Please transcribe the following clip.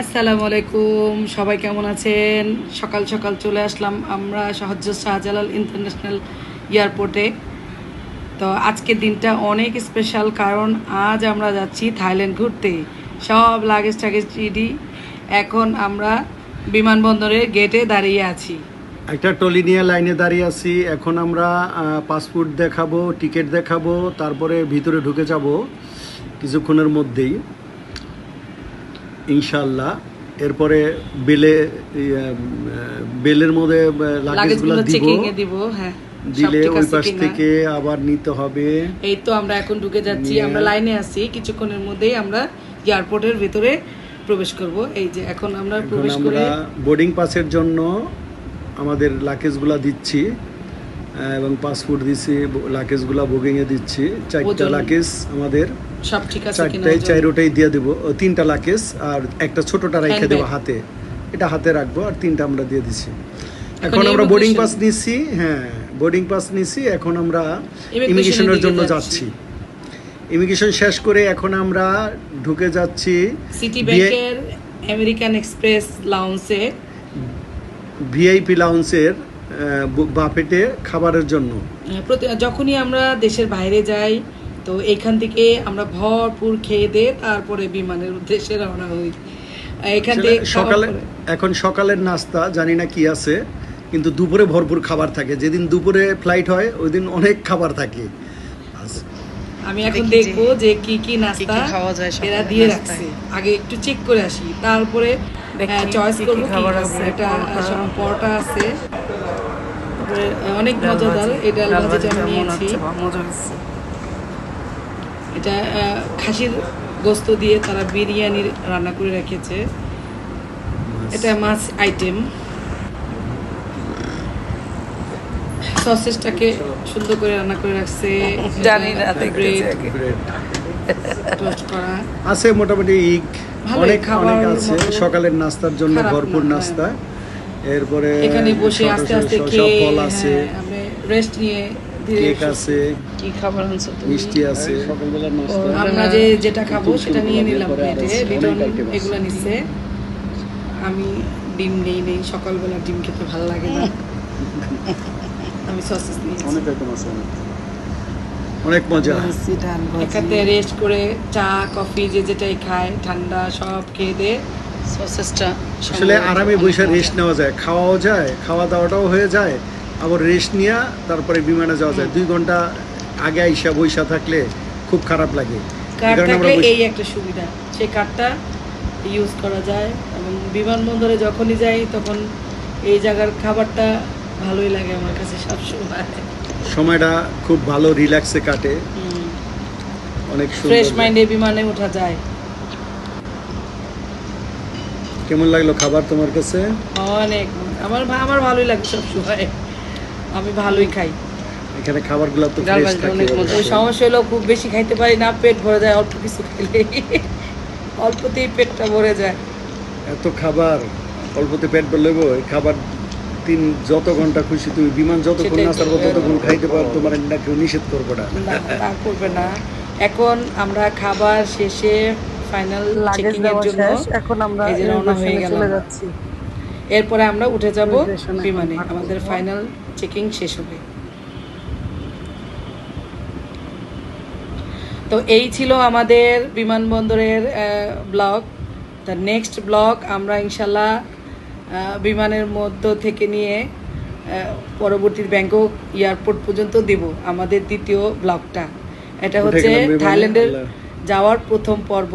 আসসালামু আলাইকুম সবাই কেমন আছেন? সকাল সকাল চলে আসলাম আমরা সহজ শাহজালাল ইন্টারন্যাশনাল এয়ারপোর্টে। তো আজকের দিনটা অনেক স্পেশাল কারণ আজ আমরা যাচ্ছি থাইল্যান্ড ঘুরতে। সব লাগেজ টাগেজ রেডি এখন আমরা বিমানবন্দরের গেটে দাঁড়িয়ে আছি। একটা টলি নিয়ে লাইনে দাঁড়িয়ে আছি। এখন আমরা পাসপোর্ট দেখাবো টিকিট দেখাবো, তারপরে ভিতরে ঢুকে যাব, কিছুক্ষণের মধ্যেই। ইনশাল্লাহ এরপরে বেলে ইয়ে, বেলের মধ্যে লাগেজগুলো দিব। হ্যাঁ দিলে ওই পাশ থেকে আবার নিতে হবে। এই তো আমরা এখন ঢুকে যাচ্ছি আমরা লাইনে আছি কিছুক্ষণের মধ্যেই আমরা এয়ারপোর্টের ভিতরে প্রবেশ করব। এই যে এখন আমরা প্রবেশ করে বোর্ডিং পাসের জন্য আমাদের লাগেজগুলা দিচ্ছি। এবং পাসপোর্ট দিচ্ছি লাগেজগুলা বুকিংয়ে দিচ্ছি। চারটা লাগেজ আমাদের। সব ঠিক আছে ওজন। চারোটাই দিয়ে দেবো। তিনটা লাকেজ আর একটা ছোটটা রেখে। দেবো হাতে। এটা হাতে রাখব আর তিনটা আমরা দিয়ে দিছি এখন আমরা বোর্ডিং পাস নিচ্ছি হ্যাঁ বোর্ডিং পাস নিচ্ছি এখন আমরা ইমিগ্রেশনের জন্য যাচ্ছি। যাচ্ছি। ইমিগ্রেশন শেষ করে এখন আমরা ঢুকে যাচ্ছি সিটি ব্যাংকের আমেরিকান এক্সপ্রেস লাউন্সে ভিআইপি লাউন্সের বাফেটে খাবারের জন্য। যখনই আমরা দেশের বাইরে যাই তো এখান থেকে আমরা ভরপুর খেয়ে দিয়ে তারপরে বিমানের উদ্দেশ্যে রওনা হই। এখান থেকে সকালে এখন সকালের নাস্তা জানি না কি আছে কিন্তু দুপুরে ভরপুর খাবার থাকে। যেদিন দুপুরে ফ্লাইট হয় ওই দিন অনেক খাবার থাকে। আমি এখন দেখব যে কি কি নাস্তা খাওয়া যায় এরা দিয়ে। রাখছে। আগে একটু চেক করে আসি। তারপরে চয়েস কি কি খাবার আছে, এটা। পরোটা আছে। তারপরে অনেক মজাদার। এই ডাল ভাজিটা আমি নিয়েছি। মজা হচ্ছে। এটা খাসির গোস্ত দিয়ে তারা বিরিয়ানি রান্না করে রেখেছে। এটা মাছ আইটেম। সসেসটাকে সুন্দর করে রান্না করে রাখছে। জানি না, ব্রেড টোস্ট করা। আছে মোটামুটি অনেক খাবার অনেক আছে। সকালের নাস্তার জন্য ভরপুর। নাস্তা। এরপরে এখানে বসে আস্তে আস্তে খেয়ে ফল আছে। হ্যাঁ, রেস্ট নিয়ে কেক আছে। কি খাবার আনছো তুমি? মিষ্টি আছে। সকালবেলার নাস্তা। আমরা যে যেটা খাব সেটা নিয়ে নিলাম প্লেটে লিটন এগুলো নিচ্ছে আমি ডিম নেই নেই সকালবেলা ডিম খেতে ভালো লাগে না। আমি সসেস নিয়েছি। অনেক আইটেম আছে অনেক। মজা। একাতে রেস্ট করে চা কফি যে যেটাই খায় ঠান্ডা সব খেয়ে দে। সসেসটা আসলে আরামে বসে রেস্ট নেওয়া যায় খাওয়াও যায় খাওয়া দাওয়াটাও হয়ে যায় আবার রেস্ট নিয়ে তারপরে বিমানে যাওয়া যায়। দুই ঘণ্টা আগে আইসা বৈশা থাকলে খুব খারাপ লাগে। কার্ড এই থাকলে এই একটা সুবিধা সেই কার্ডটা ইউজ করা যায় এবং বিমানবন্দরে যখনই যাই তখন এই জায়গার খাবারটা ভালোই লাগে আমার কাছে সবসময়। সময়টা খুব ভালো রিল্যাক্সে কাটে। অনেক ফ্রেশ মাইন্ডে বিমানে ওঠা যায়। কেমন লাগল খাবার তোমার কাছে? অনেক। আমার আমার ভালোই লাগে সব সময়। আমি ভালোই খাই। এখানে খাবারগুলো তো ফ্রেশ থাকে। সমস্যা হলো খুব বেশি খাইতে পারি না পেট ভরে যায় অল্প কিছু খেলে। অল্পতেই পেটটা ভরে যায়। এত খাবার অল্পতে পেট বললেব এই খাবার তিন যত ঘণ্টা খুশি তুমি বিমান যতক্ষণ না। ছাড়বো ততক্ষণ খাইতে পারো তোমার না কেউ নিষেধ করব না। করবে না। এখন আমরা খাবার শেষে ফাইনাল চেকিং এর জন্য। এখন আমরা এই যে রওনা হয়ে যাচ্ছি। এরপরে আমরা উঠে যাব বিমানে। আমাদের ফাইনাল চেকিং শেষ হবে। তো এই ছিল আমাদের বিমানবন্দরের ব্লগ। দ্য নেক্সট ব্লগ আমরা ইনশাল্লাহ আহ, বিমানের মধ্য থেকে নিয়ে আহ, পরবর্তী ব্যাংকক এয়ারপোর্ট পর্যন্ত দেব আমাদের দ্বিতীয় ব্লগটা। এটা হচ্ছে থাইল্যান্ডের। যাওয়ার প্রথম পর্ব